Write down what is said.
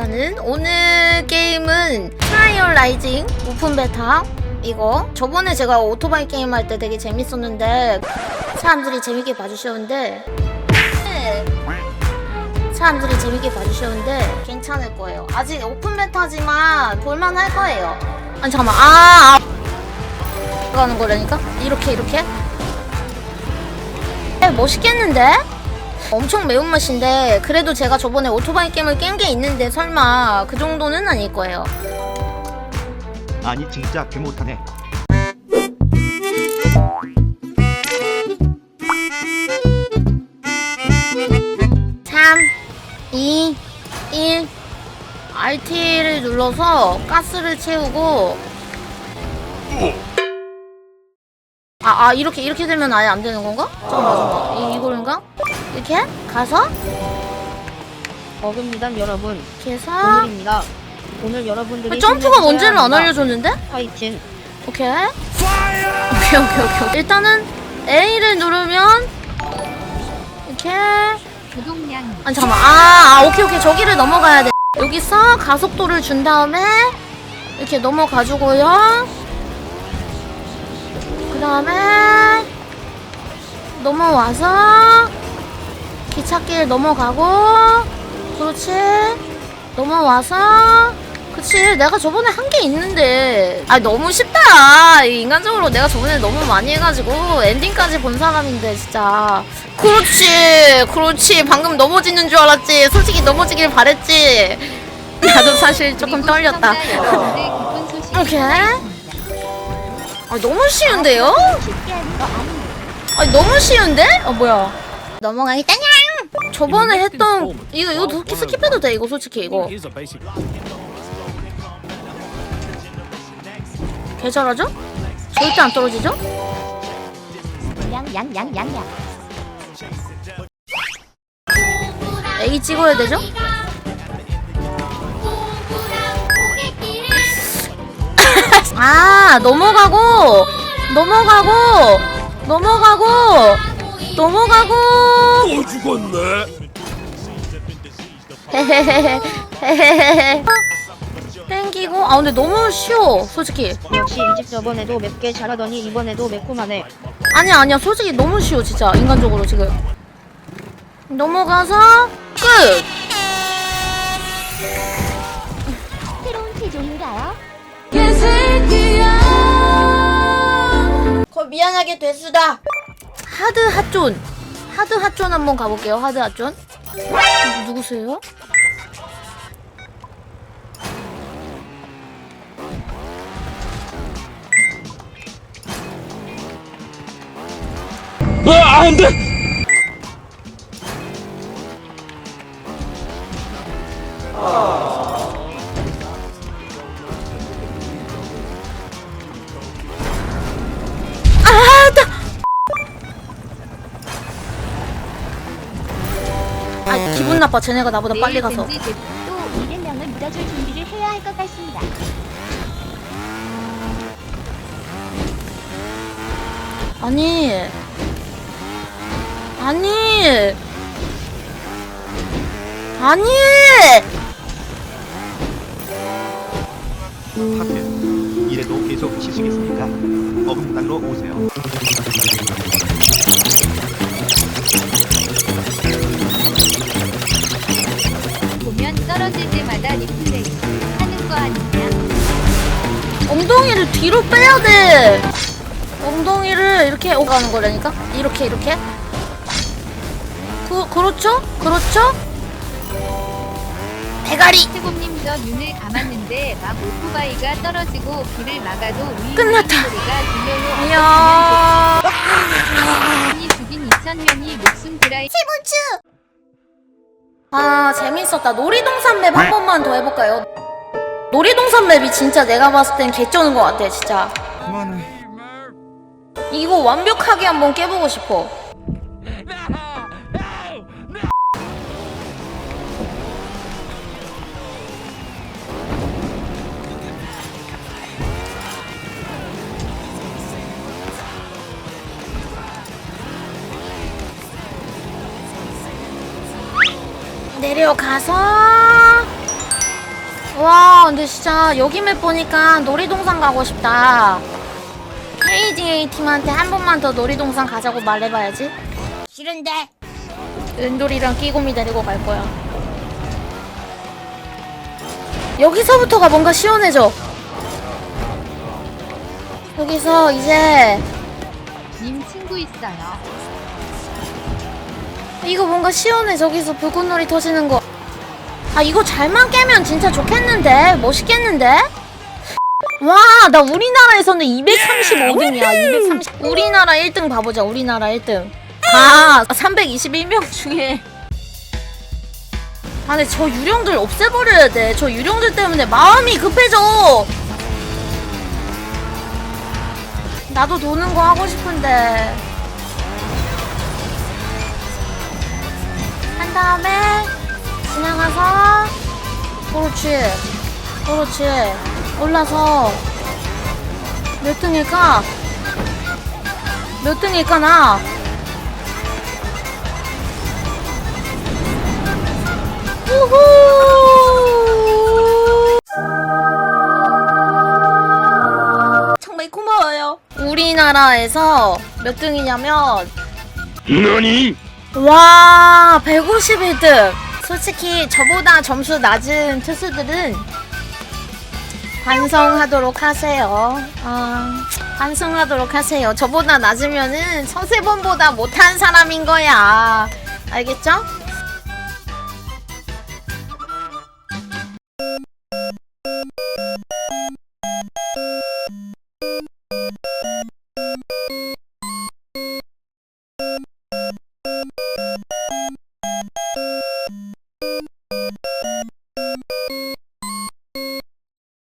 일단은 오늘 게임은 트라이얼 라이징 오픈 베타 이거 저번에 제가 오토바이 게임 할 때 되게 재밌었는데 사람들이 재밌게 봐주셨는데 네. 사람들이 재밌게 봐주셨는데 괜찮을 거예요 아직 오픈 베타지만 볼만 할 거예요 아니 잠깐만 아, 아. 가는 거라니까 이렇게 이렇게 에, 멋있겠는데? 엄청 매운맛인데 그래도 제가 저번에 오토바이 게임을 깬 게 있는데 설마 그 정도는 아닐 거예요 아니 진짜 개 못하네. 삼, 이, 일. RT를 눌러서 가스를 채우고 아, 아 이렇게 이렇게 되면 아예 안 되는 건가? 잠깐만 잠깐만 이, 이거인가? 이렇게 가서 버그입니다 여러분 해서 오늘입니다 오늘 여러분들이 점프가 뭔지를 안 알려줬는데? 파이팅 오케이. 오케이, 오케이, 오케이. 일단은 A를 누르면 이렇게 조동량 아니 잠깐만. 아, 아, 오케이, 오케이. 저기를 넘어가야 돼. 여기서 가속도를 준 다음에 이렇게 넘어가 주고요. 그 다음에 넘어와서 기찻길 넘어가고 그렇지. 넘어와서 그치 내가 저번에 한 게 있는데. 아 너무 쉽다. 인간적으로 내가 저번에 너무 많이 해가지고 엔딩까지 본 사람인데 진짜. 그렇지 그렇지. 방금 넘어지는 줄 알았지. 솔직히 넘어지길 바랬지. 나도 사실 조금 떨렸다. 오케이. 아 너무 쉬운데요? 아 너무 쉬운데? 어 뭐야? 넘어가겠다냥 저번에 했던 이거 이거 스킵- 스킵해도 돼 이거 솔직히 이거 개 잘하죠? 절대 안 떨어지죠? 양양양양양. A 찍어야 되죠? 아 넘어가고 넘어가고 넘어가고 넘어가고. 또 죽었네. 헤헤헤 헤헤헤헤 땡기고. 아 근데 너무 쉬워 솔직히. 역시 이 집 저번에도 맵게 잘하더니 이번에도 매콤하네 아니야 아니야. 솔직히 너무 쉬워 진짜. 인간적으로 지금. 넘어가서 끝! 새로운 태종인가요? 거 미안하게 됐수다 하드 핫존 하드 핫존 한번 가볼게요 하드 핫존 누- 누구세요? 아, 안 돼. 기분 나빠. 쟤네가 나보다 빨리 가서. 또 200명을 믿어줄 준비를 해야 할 것 같습니다. 아니. 아니. 아니. 하필 이래도 계속 치시겠습니까? 어금당으로 오세요. 뒤로 빼야 돼. 엉덩이를 이렇게 오가는 거라니까? 이렇게, 이렇게. 그, 그렇죠? 그렇죠? 대가리! 태곰님 저 눈을 감았는데 막 오토바이가 떨어지고 길을 막아도 끝났다. 소리가 들려요. 이야. 이 죽인 2,000명이 목숨 드라이 아 재밌었다 놀이동산 맵 한 번만 더 해볼까요? 놀이동산 맵이 진짜 내가 봤을 땐 개쩌는 것 같아 진짜 그만해. 이거 완벽하게 한번 깨보고 싶어 내려가서 와 근데 진짜 여기 맵 보니까 놀이동산 가고 싶다. KDA 팀한테 한 번만 더 놀이동산 가자고 말해봐야지. 싫은데? 은돌이랑 끼고미 데리고 갈 거야. 여기서부터가 뭔가 시원해져. 여기서 이제 님 친구 있어요. 이거 뭔가 시원해 저기서 불꽃놀이 터지는 거. 아 이거 잘만 깨면 진짜 좋겠는데? 멋있겠는데? 와 나 우리나라에서는 235등이야. 230 우리나라 1등 봐보자 우리나라 1등. 아 321명 중에. 아 근데 저 유령들 없애버려야 돼 저 유령들 때문에 마음이 급해져. 나도 도는 거 하고 싶은데. 한 다음에 지나가서 그렇지 그렇지 올라서 몇 등일까? 몇 등일까 나? 우후 정말 고마워요 우리나라에서 몇 등이냐면 너니? 와 151등 솔직히 저보다 점수 낮은 투수들은 반성하도록 하세요. 아 반성하도록 하세요. 저보다 낮으면은 서세범보다 못한 사람인 거야. 알겠죠?